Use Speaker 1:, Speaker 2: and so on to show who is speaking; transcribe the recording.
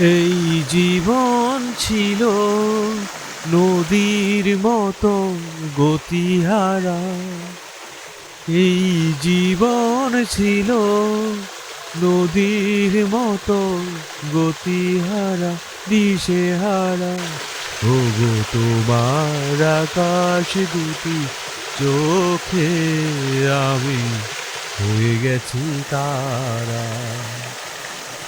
Speaker 1: এই জীবন ছিল নদীর মতো গতিহারা। এই জীবন ছিল নদীর মতো গতিহারা, দিশেহারা। ওগো, তোমার আকাশ দুটি চোখে আমি হয়ে গেছি তারা।